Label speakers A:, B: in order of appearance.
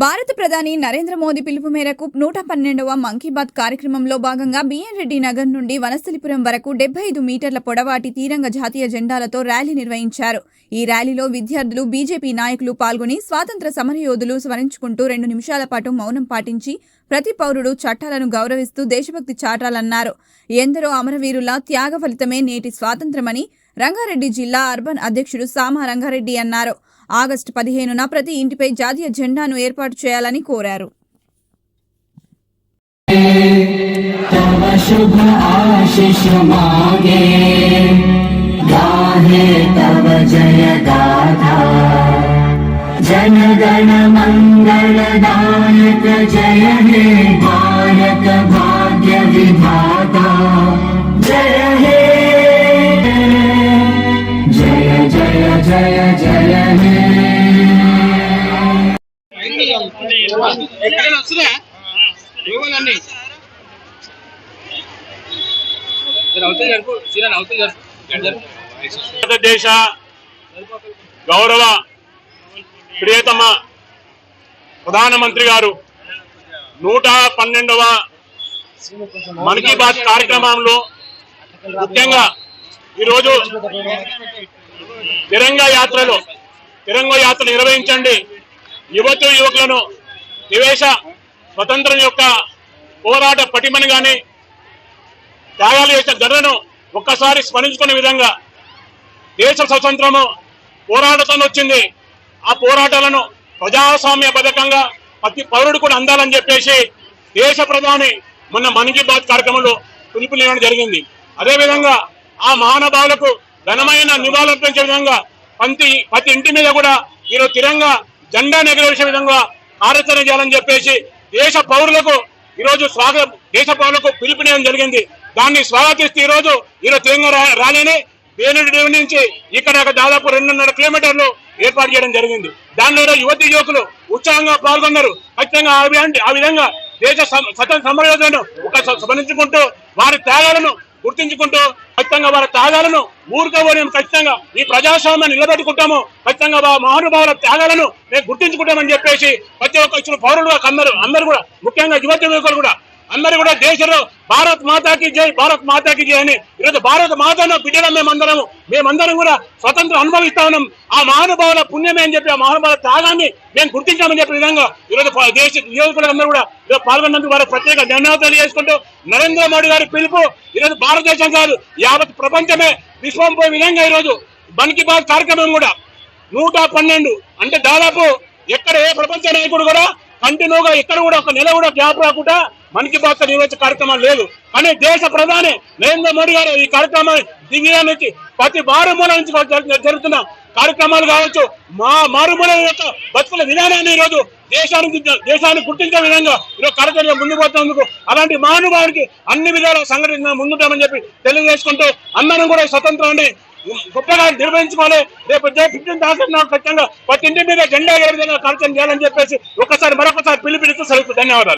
A: భారత ప్రధాని నరేంద్ర మోదీ పిలుపు మేరకు నూట పన్నెండవ మన్ బాత్ కార్యక్రమంలో భాగంగా బిఎన్ రెడ్డి నగర్ నుండి వనస్థలిపురం వరకు డెబ్బై ఐదు మీటర్ల పొడవాటి తీరంగ జాతీయ జెండాలతో ర్యాలీ నిర్వహించారు. ఈ ర్యాలీలో విద్యార్థులు బీజేపీ నాయకులు పాల్గొని స్వాతంత్ర సమరయోధులు స్మరించుకుంటూ రెండు నిమిషాల పాటు మౌనం పాటించి ప్రతి పౌరుడు చట్టాలను గౌరవిస్తూ దేశభక్తి చాటాలన్నారు. ఎందరో అమరవీరుల త్యాగ ఫలితమే నేటి స్వాతంత్రమని రంగారెడ్డి జిల్లా అర్బన్ అధ్యక్షుడు సామా రంగారెడ్డి అన్నారు. ఆగస్టు పదిహేనున ప్రతి ఇంటిపై జాతీయ జెండాను ఏర్పాటు చేయాలని కోరారు
B: तव शुभ आशिष मागे गाहे तव जय गाथा जन गण मङ्गलदायक जय हे भारत भाग्य विधाता जय हे जय जय जय जय हे
C: ఎక్కడైనా వస్తుందా? ఇవ్వాలండి
D: భారతదేశ గౌరవ ప్రియతమ ప్రధానమంత్రి గారు నూట పన్నెండవ మన్ కీ బాత్ కార్యక్రమంలో ముఖ్యంగా ఈరోజు తిరంగా యాత్రలో తిరంగ యాత్ర నిర్వహించండి. యువత యువకులను నివేశ స్వతంత్రం యొక్క పోరాట పటిమని గాని త్యాగాలు చేసిన ధరను ఒక్కసారి స్మరించుకునే విధంగా దేశ స్వతంత్రము పోరాటంతో వచ్చింది. ఆ పోరాటాలను ప్రజాస్వామ్య పథకంగా ప్రతి పౌరుడు కూడా అందాలని చెప్పేసి దేశ ప్రధాని మొన్న మన్ కీ బాత్ కార్యక్రమంలో పిలుపునివ్వడం జరిగింది. అదేవిధంగా ఆ మహానుభావులకు ఘనమైన నివాళులర్పించే విధంగా ప్రతి ప్రతి ఇంటి మీద కూడా ఈరోజు తిరంగా జెండా ఎగరవేసే విధంగా కార్యాచరణ చేయాలని చెప్పేసి దేశ పౌరులకు ఈరోజు స్వాగతం దేశ పౌరులకు పిలుపునేయడం జరిగింది. దాన్ని స్వాగతిస్తూ ఈరోజు ఈరోజు తెలంగాణ రా- ర్యాలీని వేణుడి నుంచి ఇక్కడ ఒక దాదాపు రెండున్నర కిలోమీటర్లు ఏర్పాటు చేయడం జరిగింది. దానిలో ఈరోజు యువతి యువకులు ఉత్సాహంగా పాల్గొన్నారు. ఖచ్చితంగా ఆ విధంగా- ఆ విధంగా దేశ సమ- స్వతంత్ర సమరయోధులను ఒక స్మరించుకుంటూ వారి త్యాగాలను గుర్తించుకుంటూ ఖచ్చితంగా వారి త్యాగాలను ఊరుకోబోని ఖచ్చితంగా ఈ ప్రజాస్వామ్యాన్ని నిలబెట్టుకుంటాము. ఖచ్చితంగా వా మహానుభావుల త్యాగాలను మేము గుర్తించుకుంటామని చెప్పేసి ప్రతి ఒక్క ఇచ్చిన పౌరులు అందరూ అందరూ కూడా ముఖ్యంగా యువత యువకులు కూడా అందరూ కూడా దేశంలో భారత్ మాతాకి జై భారత్ మాతాకి జై అని. ఈరోజు భారత మాతను బిడ్డడం మేమందరము మేమందరం కూడా స్వతంత్రం అనుభవిస్తా ఉన్నాం. ఆ మహానుభావుల పుణ్యమే అని చెప్పి ఆ మహానుభావుల త్యాగాన్ని మేము గుర్తించామని చెప్పిన విధంగా ఈరోజు దేశ దేశ యువకులందరూ కూడా ఈరోజు పాల్గొన్నందుకు వారి ప్రత్యేక ధన్యవాదాలు తెలియజేసుకుంటూ నరేంద్ర మోడీ గారి పిలుపు. ఈరోజు భారతదేశం కాదు యావత్ ప్రపంచమే విశ్వం పోయే విధంగా ఈరోజు మన్ కీ బాత్ కార్యక్రమం కూడా నూట పన్నెండు. అంటే దాదాపు ఎక్కడ ఏ ప్రపంచ నాయకుడు కూడా కంటిన్యూగా ఎక్కడ కూడా ఒక నెల కూడా గ్యాప్ రాకుండా మన్ కీ బాత్ నిర్వహించే కార్యక్రమం లేదు కానీ దేశ ప్రధాని నరేంద్ర మోడీ గారు ఈ కార్యక్రమాన్ని దివ్యానికి ప్రతి మారుమూల నుంచి జరుగుతున్న కార్యక్రమాలు కావచ్చు మా మారుమూల యొక్క బతుకుల విధానాన్ని ఈరోజు దేశానికి దేశాన్ని గుర్తించే విధంగా ఈరోజు కార్యక్రమం ముందు పోతున్నందుకు అలాంటి మహానుభావుడికి అన్ని విధాలు సంఘటన ముందుంటామని చెప్పి తెలియజేసుకుంటూ అందరం కూడా ఈ స్వతంత్రాన్ని గొప్పగా నిర్వహించుకోవాలి. రేపు ఫిఫ్టీన్ థౌసండ్ ఖచ్చితంగా ప్రతి ఇంటి మీద జెండా ఏ విధంగా కార్యక్రమం చేయాలని చెప్పేసి ఒకసారి మరొకసారి పిలుపునిస్తూ సెలవు ధన్యవాదాలు.